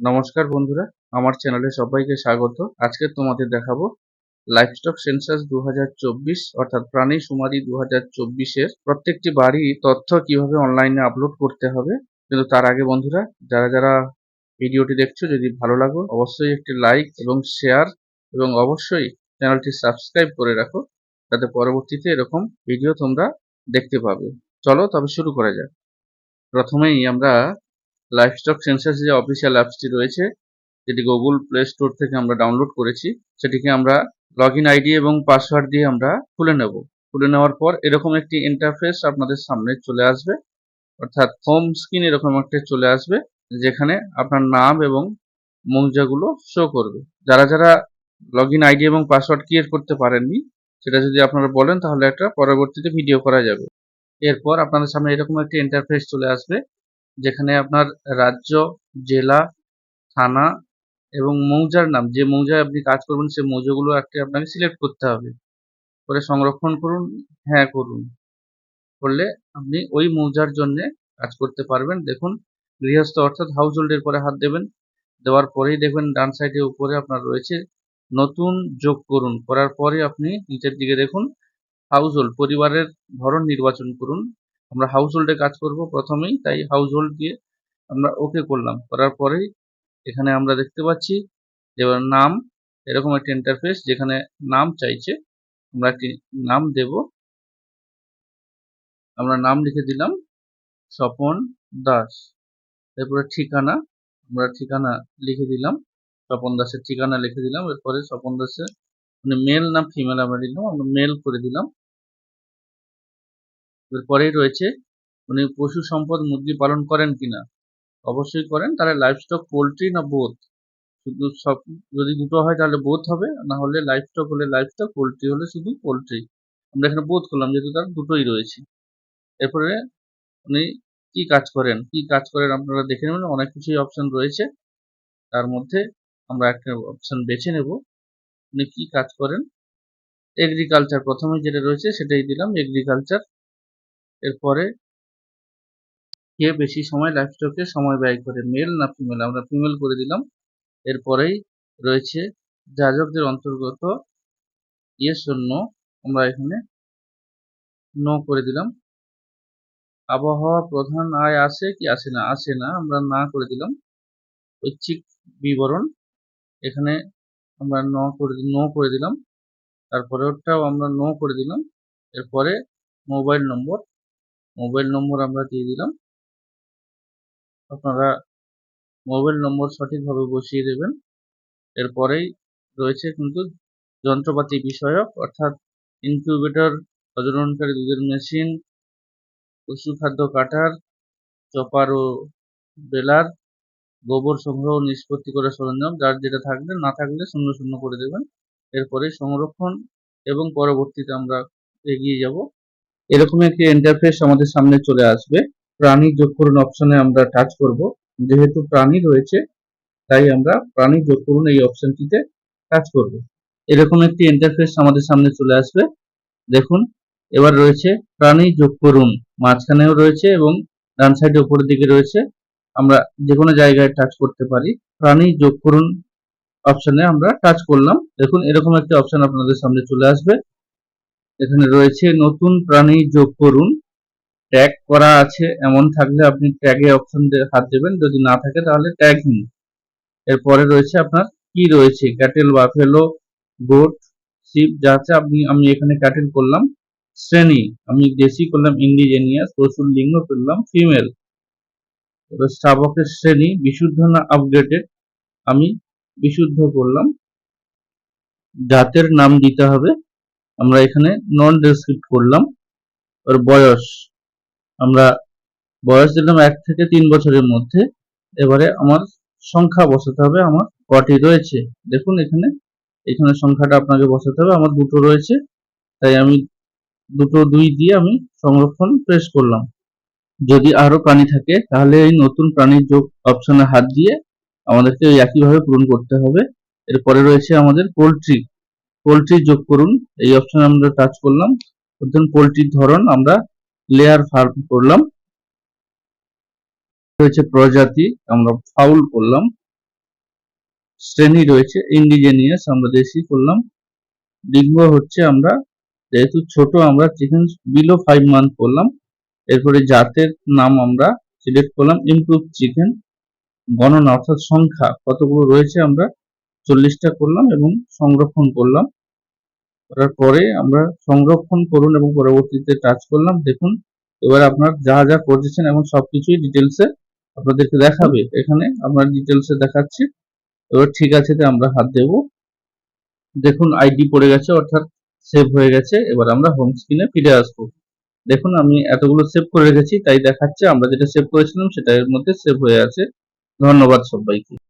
নমস্কার বন্ধুরা, আমার চ্যানেলে সবাইকে স্বাগত। আজকে তোমাদের দেখাবো লাইভস্টক সেন্সাস দু হাজার চব্বিশ, অর্থাৎ প্রাণী সুমারি দু হাজার প্রত্যেকটি বাড়ি তথ্য কীভাবে অনলাইনে আপলোড করতে হবে। কিন্তু তার আগে বন্ধুরা, যারা যারা ভিডিওটি দেখছ, যদি ভালো লাগো, অবশ্যই একটি লাইক এবং শেয়ার এবং অবশ্যই চ্যানেলটি সাবস্ক্রাইব করে রাখো, যাতে পরবর্তীতে এরকম ভিডিও তোমরা দেখতে পাবে। চলো তবে শুরু করা যাক। প্রথমেই আমরা লাইভস্টক সেন্সাস যে অফিসিয়াল অ্যাপসটি রয়েছে, যেটি গুগল প্লে স্টোর থেকে আমরা ডাউনলোড করেছি, সেটিকে আমরা লগ ইন আইডি এবং পাসওয়ার্ড দিয়ে আমরা খুলে নেব। খুলে নেওয়ার পর এরকম একটি ইন্টারফেস আপনাদের সামনে চলে আসবে। অর্থাৎ হোম স্ক্রিন এরকম একটা চলে আসবে, যেখানে আপনার নাম এবং মৌজাগুলো শো করবে। যারা যারা লগ ইন আইডি এবং পাসওয়ার্ড ক্রিয়েট করতে পারেননি, সেটা যদি আপনারা বলেন, তাহলে একটা পরবর্তীতে ভিডিও করা যাবে। এরপর আপনাদের সামনে এরকম একটি ইন্টারফেস চলে আসবে যেখানে আপনার রাজ্য, জেলা, থানা এবং মৌজার নাম, যে মৌজায় আপনি কাজ করবেন সেই মৌজাগুলো একটা আপনাকে সিলেক্ট করতে হবে। করে সংরক্ষণ করুন হ্যাঁ করুন। করলে আপনি ওই মৌজার জন্য কাজ করতে পারবেন। দেখুন, গৃহস্থ অর্থাৎ হাউস হোল্ডের পরে হাত দেবেন। দেওয়ার পরেই দেখবেন ডান সাইডে উপরে আপনার রয়েছে নতুন যোগ করুন। করার পরে আপনি নিচের দিকে দেখুন হাউস হোল্ড পরিবারের ধরন নির্বাচন করুন। আমরা হাউস হোল্ডে কাজ করব প্রথমেই, তাই হাউস হোল্ড দিয়ে আমরা ওকে করলাম। করার পরেই এখানে আমরা দেখতে পাচ্ছি এবার নাম, এরকম একটা ইন্টারফেস যেখানে নাম চাইছে, আমরা একটি নাম দেব। আমরা নাম লিখে দিলাম, স্বপন দাস। এরপরে ঠিকানা, আমরা ঠিকানা লিখে দিলাম, স্বপন দাসের ঠিকানা লিখে দিলাম, এরপরে স্বপন দাসের মানে মেল না ফিমেল আমরা দিলাম আমরা মেল করে দিলাম। এরপরেই রয়েছে, উনি পশু সম্পদ মুরগি পালন করেন কিনা? অবশ্যই করেন, তাহলে লাইভস্টক পোলট্রি না বোধ শুধু সব, যদি দুটো হয় তাহলে বোধ হবে, না হলে লাইভস্টক হলে লাইভস্টক পোলট্রি হলে শুধু পোলট্রি আমরা এখানে বোধ করলাম, যেহেতু তার দুটোই রয়েছে। এরপরে উনি কি কাজ করেন? কি কাজ করেন আপনারা দেখে নেবেন, অনেক কিছুই অপশন রয়েছে। তার মধ্যে আমরা একটা অপশন বেছে নেব। উনি কি কাজ করেন? এগ্রিকালচার প্রথমে যেটা রয়েছে সেটাই দিলাম এগ্রিকালচার এরপরে কে বেশি সময় লাইফস্টকে সময় ব্যয় করে মেল না ফিমেল আমরা ফিমেল করে দিলাম। এরপরেই রয়েছে যাজকদের অন্তর্গত ইয়ে শূন্য আমরা এখানে নো করে দিলাম। আবহাওয়া প্রধান আয় আসে কি আসে না? আসে না, আমরা না করে দিলাম। ঐচ্ছিক বিবরণ, এখানে আমরা ন করে নো করে দিলাম। তারপরে ওটাও আমরা নো করে দিলাম। এরপরে মোবাইল নম্বর মোবাইল নম্বর আমরা দিয়ে দিলাম। আপনারা মোবাইল নম্বর সঠিকভাবে বসিয়ে দেবেন। এরপরেই রয়েছে কিন্তু যন্ত্রপাতি বিষয়ক, অর্থাৎ ইনকিউবেটর প্রজননকারী দুধের মেশিন পশু খাদ্য কাটার, চপার ও বেলার, গোবর সংগ্রহ নিষ্পত্তি করার সরঞ্জাম, যার যেটা থাকবে, না থাকলে শূন্য শূন্য করে দেবেন। এরপরে সংরক্ষণ এবং পরবর্তীতে আমরা এগিয়ে যাব। এরকম একটি ইন্টারফেস আমাদের সামনে চলে আসবে। প্রাণী যোগ করুন অপশনে আমরা টাচ করব। যেহেতু প্রাণী রয়েছে, তাই আমরা প্রাণী যোগ করুন এই অপশনটিতে টাচ করব। এরকম একটি ইন্টারফেস আমাদের সামনে চলে আসবে। দেখুন, এবার রয়েছে প্রাণী যোগ করুন মাঝখানেও রয়েছে এবং ডান সাইডে উপরের দিকে রয়েছে। আমরা যে কোনো জায়গায় টাচ করতে পারি। প্রাণী যোগ করুন অপশনে আমরা টাচ করলাম। দেখুন, এরকম একটি অপশন আপনাদের সামনে চলে আসবে। এখানে রয়েছে, নতুন প্রাণী যোগ করুন। ট্যাগ করা আছে, এমন থাকলে আপনি ট্যাগে অপশন হাত দেবেন। যদি না থাকে তাহলে ট্যাগ নিন এরপরে রয়েছে আপনার কি রয়েছে? ক্যাটেল বাফেলো গোট শিপ যা আছে আপনি, আমি এখানে ক্যাটেল করলাম। শ্রেণি, আমি দেশি করলাম ইন্ডিজেনিয়াস পশুর লিঙ্গ করলাম ফিমেল এবার শ্রেণি, বিশুদ্ধ না আপডেটেড আমি বিশুদ্ধ করলাম। জাতের নাম দিতে হবে। আমরা এখানে নন ডেসক্রিপ্ট করলাম। ওর বয়স, আমরা বয়স দিলাম এক থেকে তিন বছরের মধ্যে। এবারে আমার সংখ্যা বসাতে হবে, আমার কটি রয়েছে। দেখুন এখানে এখানে সংখ্যাটা আপনাকে বসাতে হবে, আমার দুটো রয়েছে। তাই আমি দুটো দুই দিয়ে আমি সংরক্ষণ প্রেস করলাম। যদি আরও প্রাণী থাকে, তাহলে এই নতুন প্রাণীর যোগ অপশনে হাত দিয়ে আমাদেরকে একইভাবে পূরণ করতে হবে। এরপরে রয়েছে আমাদের পোলট্রি পোলট্রি যোগ করুন। এই অপশনে আমরা টাচ করলাম। প্রথম পোলট্রির ধরন আমরা লেয়ার ফার্ম করলাম। রয়েছে প্রজাতি, আমরা ফাউল করলাম। শ্রেণি রয়েছে ইন্ডিজেনিয়াস আমরা দেশি করলাম। লিখব হচ্ছে আমরা, যেহেতু ছোট আমরা চিকেন বিলো ফাইভ মান্থ করলাম। এরপরে জাতের নাম আমরা সিলেক্ট করলাম ইমপ্রুভ চিকেন গণনা অর্থাৎ সংখ্যা কতগুলো রয়েছে আমরা চল্লিশটা করলাম এবং সংরক্ষণ করলাম। করার পরে আমরা সংরক্ষণ করুন এবং পরবর্তীতে টাচ করলাম, দেখুন, এবার আপনার যা যা করেছেন এবং সবকিছুই ডিটেলসে আপনাদেরকে দেখাবে। এখানে আমরা ডিটেলসে দেখাচ্ছি। এবার ঠিক আছে আমরা হাত দেব। দেখুন আইডি পড়ে গেছে, অর্থাৎ সেভ হয়ে গেছে। এবার আমরা হোম স্ক্রিনে ফিরে আসব। দেখুন, আমি এতগুলো সেভ করে রেখেছি, তাই দেখাচ্ছে, আমরা যেটা সেভ করেছিলাম সেটা এর মধ্যে সেভ হয়ে আছে। ধন্যবাদ সবাইকে।